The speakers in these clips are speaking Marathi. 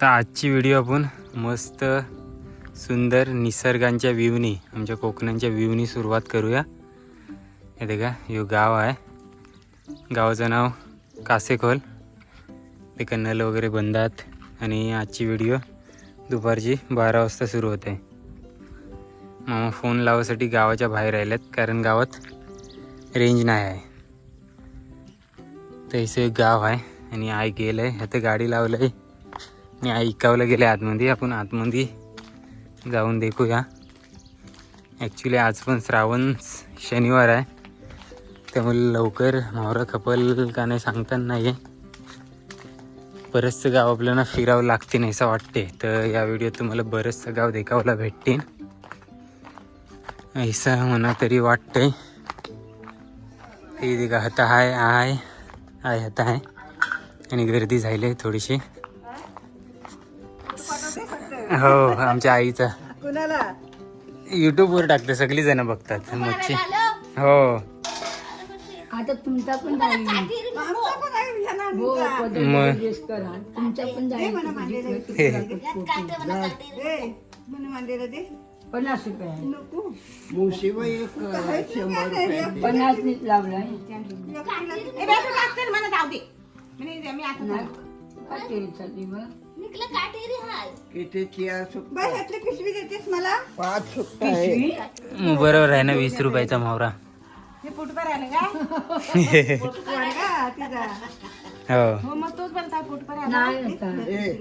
तर आजची व्हिडिओ आपण मस्त सुंदर निसर्गांच्या व्ह्यूनी आमच्या कोकणांच्या व्ह्यूनी सुरुवात करूया. हे का यो गाव आहे. गावाचं नाव कासेखोल. ते कन्नल वगैरे बंदात आणि आजची व्हिडिओ दुपारची बारा वाजता सुरू होते. मामा फोन लावासाठी गावाच्या बाहेर राहिल्यात कारण गावात रेंज नाही आहे. तर इथे एक गाव आहे आणि आय गेलं आहे आता गाडी लावलं आहे आणि गेले आतमध्ये. आपण आतमध्ये जाऊन देखूया. ॲक्च्युली आज पण श्रावण शनिवार आहे. त्यामुळे लवकर मावरा खपल का नाही सांगता नाही आहे बरंचसं गाव आपल्याला फिरावं लागते नाही असं वाटते तर या व्हिडिओत तुम्हाला बरंचसं गाव देखावला भेटते ऐसा म्हणा तरी वाटतंय. ते देखा हता हाय आहे आहे हता आहे आणि गर्दी झाली आहे थोडीशी. हो आमच्या आईचा. कुणाला? युट्यूबवर टाकते सगळी जण बघतात मच्छी. हो. आता तुमचा पण जाईल. हो. पदर मग. तुमचा पण जाईल. हे. पन्नास रुपये. आहे. शंभर पन्नास नीट लावलाय. ए, बाई, तू लागते ना, मला जाऊ दे. म्हणे मी आता नाही. किती चिया पिशवी देतेस मला? पाच सुट्टा आहे बरोबर आहे ना वीस रुपयाचा मावरा हे पोटभर आलं का? पोटभर का? तिचा हो. हो मग तोच बनता पोटभर आला. नाही आता ए.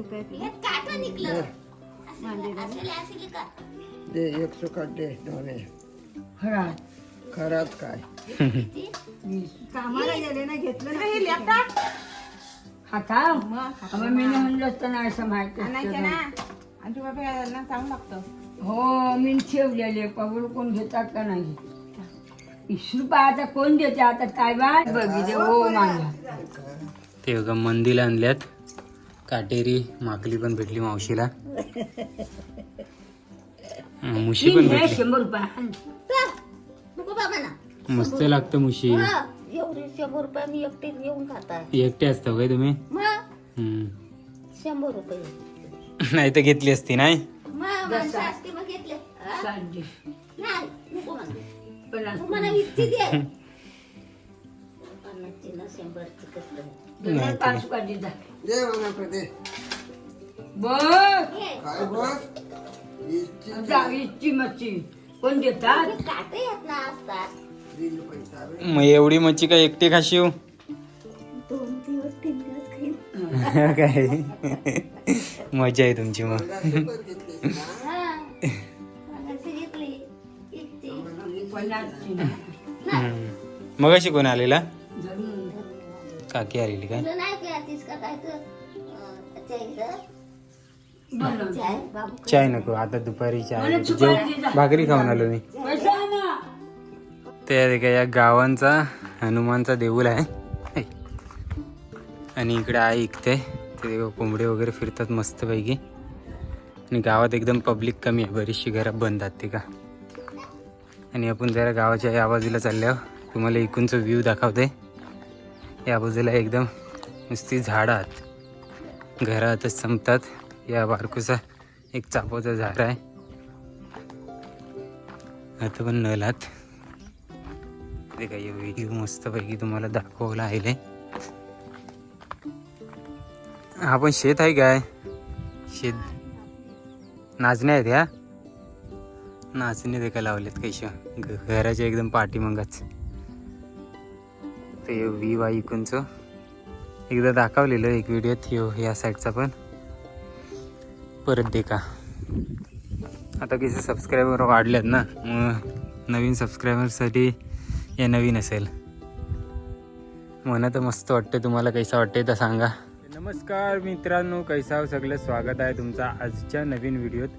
दे एक दे दोन्ही. खरात काय? कामाला गेले ना घेतलं ना. हे खाता? मग मी म्हणलं असताना असं माहिती आणायचं ना. असतं. आणि तू बाबा यांना चांगलं लागतं. हो मी ठेवलेले. पगड कोण घेतात का नाही? वीस रुपयाचा कोण देते? आता काय बा बघितले हो माझ्या ते बघा मंदीला आणल्यात. काटेरी माकली पण भेटली मावशीला. हं, मुशी पण भेटली. शंभर रुपये आण. नको बाबा ना मस्त लागतं मुशी. शंभर रुपये मी एकटे येऊन खाताय एकटे असता काय तुम्ही? मग? हं. शंभर रुपये. नाही तर घेतली असती नाही? मग माणसं असते मग घेतले. हा? चालते. नाही नको म्हणते पन्नास तू मला इतकी दे पन्नासची ना शंभरची कसं रुपये. पाच रुपये दे जा. दे मला पण दे बघ काय बस? मच्छी. कोण देतात? काटे येत ना असतात. मग एवढी मच्छी काय एकटी खाशीव दोन दिवस तीन दिवस खाईन काय मजा आहे तुमची मग? हा घेतली इतकी मग अशी कोण आलेला. काकी आलेली काय तुला नाही काय तीस का काय तर अं, चाय इथं? बनव. चाय बाबू चाय नको आता दुपारी चाय नको. जेव. भाकरी खाऊन आलो मी. ते का या गावांचा हनुमानचा देऊळ आहे. आणि इकडे आहे इकते. ते कोंबडे वगैरे फिरतात मस्तपैकी. आणि गावात एकदम पब्लिक कमी आहे बरीचशी घरं बंद आहेत ते का. आणि आपण जरा गावाच्या या बाजूला चालल्यावर तुम्हाला इकूनचं व्ह्यू दाखवते. या बाजूला एकदम नुसती झाडं आहेत. घरं आतच संपतात. या बारकूचा एक चापोचा झाड आहे. आता पण नलात ते काही व्हिडिओ मस्तपैकी तुम्हाला दाखवला आहे हा पण शेत आहे काय? शेत नाचण्या आहेत ह्या नाचणे ते का लावलेत कैश घराच्या एकदम पाठीमागच. ते व्ही वाय इकूनच. एकदा दाखवलेलं एक व्हिडिओ थियो या साईडचा पण. परत दे का आता कसे सबस्क्रायबर वाढलेत ना मग नवीन सबस्क्रायबरसाठी हे नवीन असेल. मला तर मस्त वाटतं तुम्हाला कैसा वाटते तर सांगा. नमस्कार मित्रांनो कैसा हो? सगळं स्वागत आहे तुमचा आजच्या नवीन व्हिडिओत.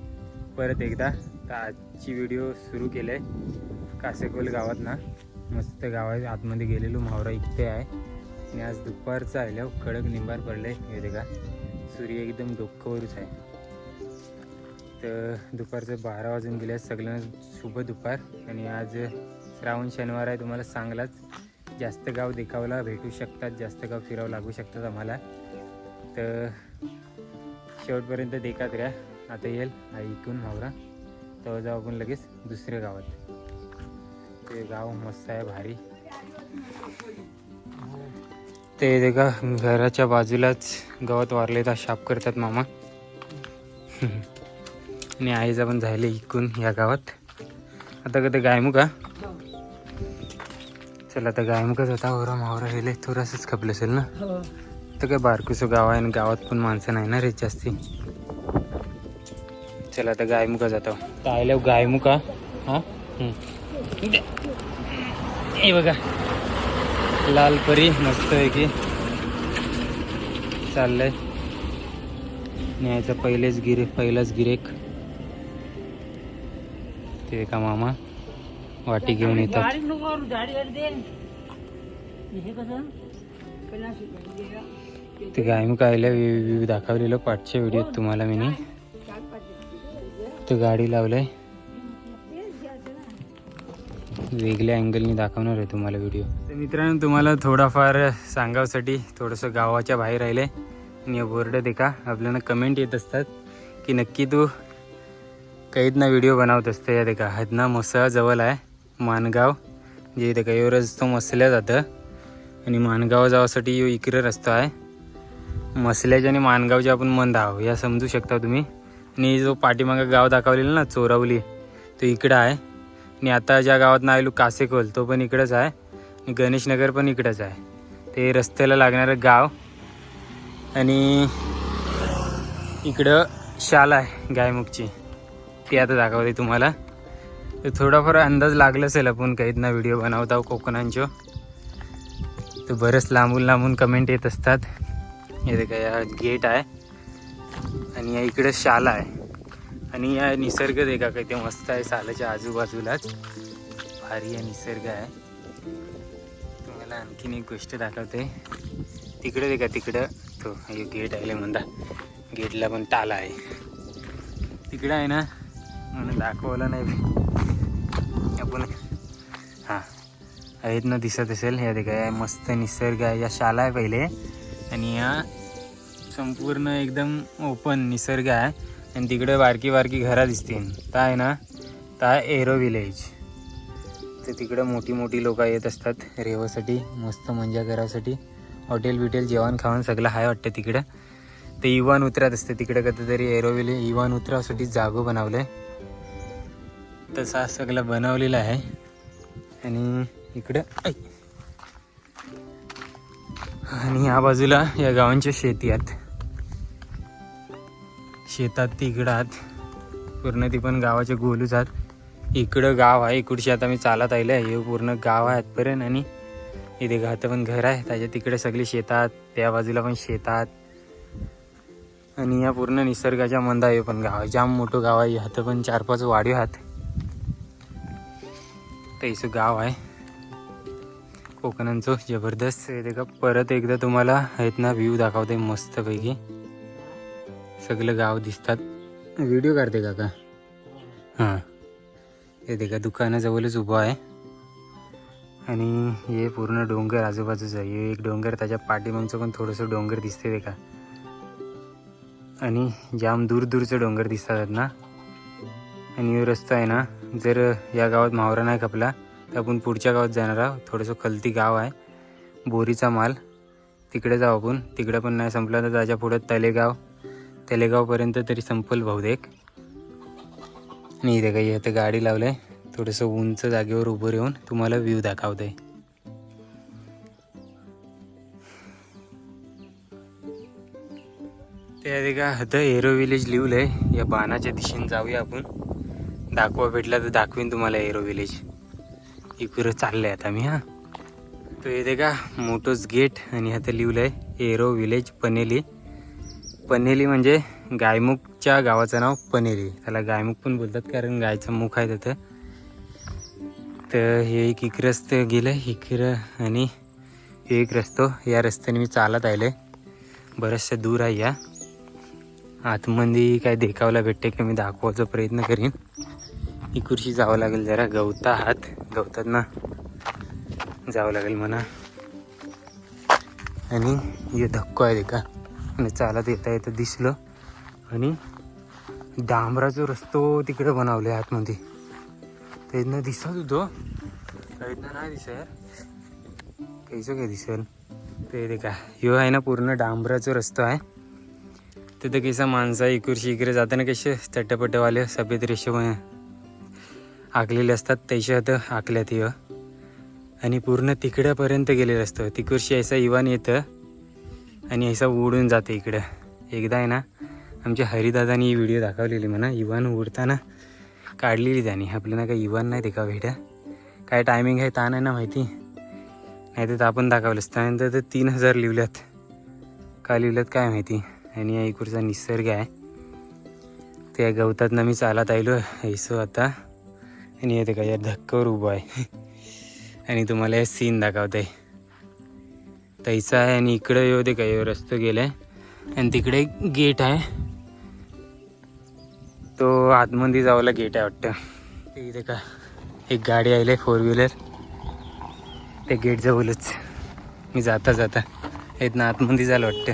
परत एकदा तर आजची व्हिडिओ सुरू केलं आहे कासेकोल गावात ना मस्त गाव आहे. आतमध्ये गेलेलो म्हावरा इथे आहे. आणि आज दुपारचं आल्या कडक निंबार पडले हे का सूर्य एकदम डोक्यावरच आहे. तर दुपारचं बारा वाजून गेले सगळ्यांना शुभ दुपार. आणि आज श्रावण शनिवार आहे तुम्हाला चांगलाच जास्त गाव देखावला भेटू शकतात जास्त गाव फिरावं लागू शकतात आम्हाला. तर शेवटपर्यंत देखात राहा. आता येईल हा इथून मावरा. तेव्हा जाऊ आपण लगेच दुसऱ्या गावात. ते गाव मस्त आहे भारी. ते देखा घराच्या बाजूलाच गवत वारले तर शाप करतात मामा. आणि आईचा पण झाले इकून या गावात. आता कधी गायमुख का? चला आता गायमुखच होता ओरा मावरा गेले थोडंसंच खपलं असेल ना? हो. तर काय बारकुसं गाव आहे आणि गावात पण माणसं नाही ना रे जास्ती. चला आता गायमुखा जातो आल्यावर गायमुखा हा. हे बघा. लाल परी मस्त आहे की. चाललंय. न्यायचा पहिलेच गिरे पहिलाच गिरेक. ते का मामा? वाटी घेऊन येतात. ते गायमुख आयला दाखवलेलं पाठच्या व्हिडिओत तुम्हाला मी ते गाडी लावलंय. वेगळ्या अँगलनी दाखवणार आहे तुम्हाला व्हिडिओ तर मित्रांनो तुम्हाला थोडाफार सांगावसाठी थोडंसं गावाच्या बाहेर राहिले. आणि बोर्ड देखा आपल्याला कमेंट येत असतात की नक्की तू कैद ना व्हिडिओ बनवत असते या देखा हदना मोसा जवळ आहे. मानगाव जे देखा यो रस्तो मसल्या जातं. आणि मानगाव जावासाठी यो इकडे रस्ता आहे. मसल्याचे आणि मानगावचे आपण मंद आहो या समजू शकता तुम्ही. आणि जो पाठीमागं गाव दाखवलेला ना चोरावली तो इकडं आहे. आणि आता ज्या गावात आलो कासेकोल तो पण इकडंच आहे. आणि गणेशनगर पण इकडंच आहे. ते रस्त्याला लागणारं गाव. आणि इकडं शाल आहे गायमुखची. ती आता दाखवते तुम्हाला. ते थोडाफार अंदाज लागला असेल आपण काहीत ना व्हिडिओ बनवता कोकणांचो तर बरंच लांबून लांबून कमेंट येत असतात. हे काय या गेट आहे. आणि या इकडे शाला आहे. आणि या निसर्ग देखा काही ते मस्त आहे सालाच्या आजूबाजूलाच भारी या निसर्ग आहे. तुम्हाला आणखीन एक गोष्ट दाखवते. तिकडे देखा तिकडं तो हे गेट आहे म्हणता गेटला पण ताला आहे. तिकडं आहे ना म्हणून दाखवलं नाही. आहेत ना दिसत असेल. हे देखा या मस्त निसर्ग आहे. या शाला आहे पहिले. आणि या संपूर्ण एकदम ओपन निसर्ग आहे. आणि तिकडे बारकी बारकी घरं दिसतील. ता आहे ना ता आहे एरो विलेज. तर तिकडं मोठी मोठी लोक येत असतात रेवासाठी मस्त मजा करायसाठी. हॉटेल बिटेल जेवण खावण सगळं आहे वाटतं तिकडं. ते इवान उतरत असते तिकडे कधीतरी एरो विले इवान उतरासाठी जागो बनवलं आहे तसा सगळं बनवलेलं आहे. आणि इकडं. आणि या बाजूला या गावांच्या शेती आहेत. शेतात तिकडं आत पूर्ण ती पण गावाचे गोलूच आहात. इकडं गाव आहे. इकडची आता मी चालत आले हे पूर्ण गाव आहे आतपर्यंत आणि इथे घात पण घर आहे त्याच्या तिकडे सगळी शेतात त्या बाजूला पण शेतात आणि या पूर्ण निसर्गाच्या मंदा आहे पण गाव आहे. जाम मोठं गाव आहे. ह्यात पण चार पाच वाडीव आहात. तैसं गाव आहे. कोकणांचं जबरदस्त आहे ते का? परत एकदा तुम्हाला आहेत ना व्ह्यू दाखवते मस्तपैकी. सगळं गाव दिसतात. व्हिडिओ काढते काका. हां. हे देखा का दुकानाजवळच उभं आहे. आणि हे पूर्ण डोंगर आजूबाजूचं आहे. हे एक डोंगर त्याच्या पाठीमागचं पण थोडंसं डोंगर दिसते ते का? आणि जाम दूर दूरचं डोंगर दिसतात ना? आणि रस्ता आहे ना? जर या गावात मावरा नाही खपला तर आपण पुढच्या गावात जाणार आहोत. थोडंसं खलती गाव आहे. बोरीचा माल. तिकडे जाऊ आपण. तिकडे पण नाही संपलं तर त्याच्या पुढं तलेगाव. तलेगावपर्यंत तरी संपल बहुतेक. आणि इथे काही आता गाडी लावलं आहे थोडंसं उंच जागेवर उभं राहून तुम्हाला व्ह्यू दाखवतं आहे ते का आता एरो विलेज लिहिलं आहे या बाणाच्या दिशेने जाऊया आपण. दाखवा भेटला तर दाखवीन तुम्हाला एरो विलेज इकडं चाललंय आता मी हां. तो येते का मोठंच गेट आणि आता लिहिलं आहे एरो विलेज पनेली. पनेली म्हणजे गायमुखच्या गावाचं नाव पनेली. त्याला गायमुख पण बोलतात कारण गायचं मुख आहे तिथं. तर हे एक इक रस्ते गेलं इकडं आणि हे एक रस्तो. या रस्त्याने मी चालत आले बरंचसं दूर आहे या. आतमध्ये काय देखावला भेटते की मी दाखवायचा प्रयत्न करीन. ही खुर्शी जावं लागेल जरा. गवता हात. गवतात ना. जावं लागेल म्हणा. आणि हे धक्को आहे का आणि चालत येता येतं दिसलं. आणि डांबराचा रस्तो तिकडे बनवले आतमध्ये. त्यातनं दिसत होतो. त्यातनं नाही दिसत. यार काहीचं काय दिसेल. ते देखा का ह्यो आहे ना पूर्ण डांबराचा रस्तो आहे. तिथं कसा माणसं इकडची इकडे जाताना कसे चट्टपट्टवाले सफेद रेषे आखलेले असतात त्याच्यात आखल्यात य आणि पूर्ण तिकड्यापर्यंत गेलेलं असतं. तिकडशी ऐसा इवान येतं आणि ऐसा उडून जाते इकडं. एकदा आहे ना आमच्या हरिदादानी ही व्हिडिओ दाखवलेली म्हणा इवान उडताना काढलेली त्याने. आपल्याला काही इवान नाही ते का भेटा. काय टायमिंग आहे ताण आहे ना माहिती? नाही तर आपण दाखवलं असतं त्यानंतर तर तीन हजार लिवल्यात का लिवल्यात काय माहिती? आणि या इकडचा निसर्ग आहे. त्या गवतातनं मी चालत आलो ऐसो आता आणि येते का या धक्कावर उभं आहे. आणि तुम्हाला हे सीन दाखवते. तैसा आहे आणि इकडं येऊ दे का यो रस्तो गेलाय. आणि तिकडे एक गेट आहे. तो आतमध्ये जावला गेट आहे वाटतं. ते इथे का एक गाडी आली फोर व्हीलर ते गेट जवळच. मी जाता जाता इथनं आतमध्ये झालं वाटतं.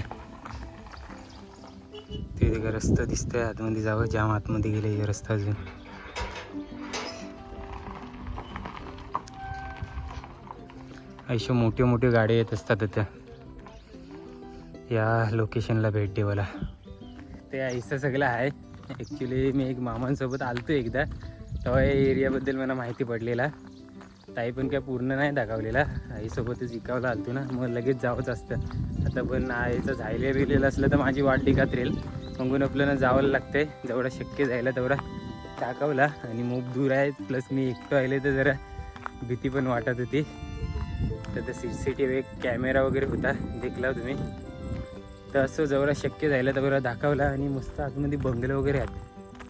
ते का रस्ता दिसतोय आतमध्ये जावं. जाम आतमध्ये गेलं हे रस्ता अजून. अशा मोठे मोठे गाड्या येत असतात आता या लोकेशनला भेट देवायला ते आईचं सगळं आहे. ॲक्च्युली मी एक मामांसोबत आलतो एकदा. तेव्हा या एरियाबद्दल मला माहिती पडलेला. ताई पण काय पूर्ण नाही दाखवलेला. आईसोबतच इकावला आलतो ना. मग लगेच जावंच असतं. आता पण आईचं झायले बिलेलं असलं तर माझी वाट डिकात राहील. मगून आपल्याला जावं लागतंय. जेवढं शक्य जायला तेवढा टाकावला. आणि मूग दूर आहे प्लस मी एकटं आले तर जरा भीती पण वाटत होती. तर C C T V camera वगैरे होता देखला तुम्ही. तर असं जवळ शक्य झालं तर बरं दाखवला आणि मस्त आतमध्ये बंगले वगैरे आहेत.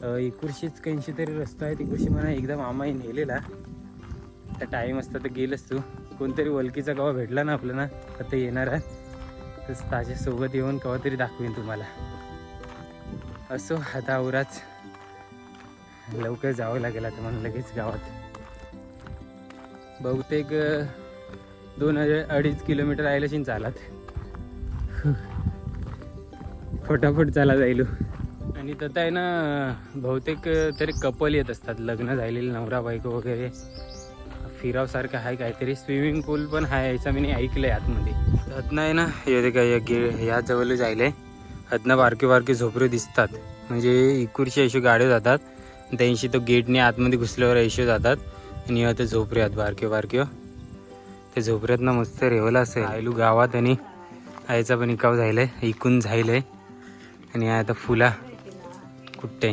अं, इकडशीच तरी रस्ता आहे तिकडशी म्हणा एकदम मामाही नेलेला. तर टाईम असता तर गेलच तू. कोणतरी वलकीचा कवा भेटला ना आपल्याला आता येणार आहे. तर ताज्यासोबत येऊन कवा तरी दाखवेन तुम्हाला. असो आता आवराच. लवकर जावं लागेल आता मला लगेच गावात. बहुतेक दोन हजार अडीच किलोमीटर आयलशीन चालत फटाफट चाला जाईल आणि तसं आहे ना बहुतेक तरी कपल येत असतात. लग्न झालेले नवरा बायको वगैरे. फिरावसारखं आहे काहीतरी. स्विमिंग पूल पण आहे याचं मी ऐकलंय आतमध्ये. हतनं आहे ना येते काय या गे या जवळ आहे हतनं बारके बारके झोपरे दिसतात. म्हणजे इकडची अशी गाड्या जातात. त्यांशी तो गेटने आतमध्ये घुसल्यावर ऐशो जातात. आणि आता झोपरे आहेत बारके बारके हो. त्या झोपऱ्यातनं मस्त रेवला असेल. आयलू गावात आणि आईचा पण इकाव झालाय इकून झालंय. आणि आता फुला कुठे?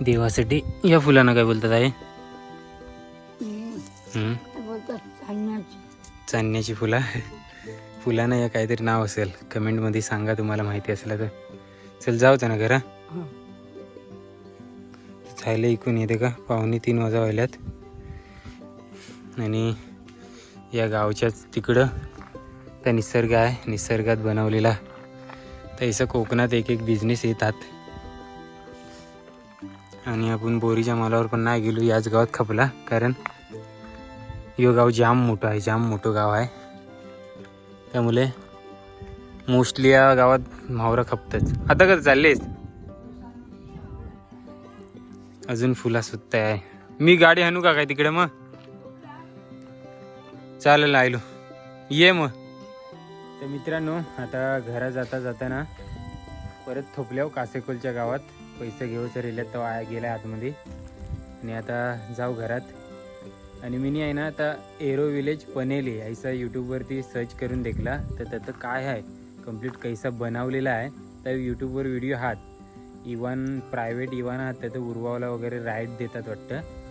देवासाठी या फुलांना काय बोलतात आहे चांदण्याची फुला? फुलांना या काहीतरी नाव असेल. कमेंटमध्ये सांगा तुम्हाला माहिती असलं तर. चल जाऊ ना घरा. झालं इकून येते का? पावणे तीन वाजा व्हायल्यात आणि या गावच्याच तिकडं त्या निसर्ग आहे निसर्गात बनवलेला. तसं कोकणात एक एक बिझनेस येतात. आणि आपण बोरीच्या मालावर पण नाही गेलो याच गावात खपला. कारण यो गाव जाम मोठं आहे जाम मोठं गाव आहे. त्यामुळे मोस्टली या गावात मावरा खपतच आता कसं चाललेस? अजून फुला सुद्धा आहे. मी गाडी आणू का काय तिकडे मग? चालेल आयलो ये मग. तर मित्रांनो आता घरा जाता जाताना परत थोपल्याव कासेकोलच्या गावात पैसे घेऊचं रेल्यात तो आया गेला आतमध्ये. आणि आता जाऊ घरात. आणि मी आहे ना आता एरो विलेज पनेली ऐसा यूट्यूबवरती सर्च करून देखला. तर त्याचं काय आहे? कंप्लीट कैसा बनवलेला आहे? तर यूट्यूबवर व्हिडिओ आहात इवन प्रायव्हेट इवन आहात त्याचं उरवावला वगैरे राईड देतात वाटतं.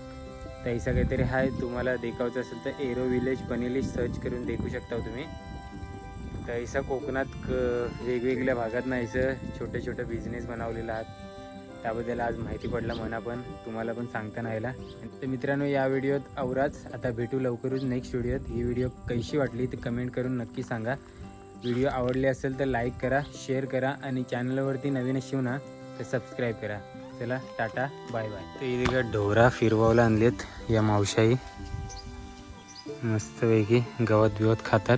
तर ऐसा काहीतरी आहे तुम्हाला देखावचं असेल तर एरो विलेज पनेली सर्च करून देखू शकता तुम्ही. तर ऐसा कोकणात क वेगवेगळ्या भागात ना ऐसं छोटे छोटे बिझनेस बनवलेला आहात. त्याबद्दल आज माहिती पडला म्हणा पण तुम्हाला पण सांगता नाहीला तर मित्रांनो या व्हिडिओत आवराच. आता भेटू लवकरच नेक्स्ट व्हिडिओत. ही व्हिडिओ कशी वाटली ते कमेंट करून नक्की सांगा. व्हिडिओ आवडले असेल तर लाईक करा शेअर करा आणि चॅनलवरती नवीन असेल ना तर सबस्क्राईब करा. चला टाटा बाय बाय. तर इथे का ढोरा फिरवावला आणलेत या मावशाही. मस्तपैकी गवत बिवत खातात.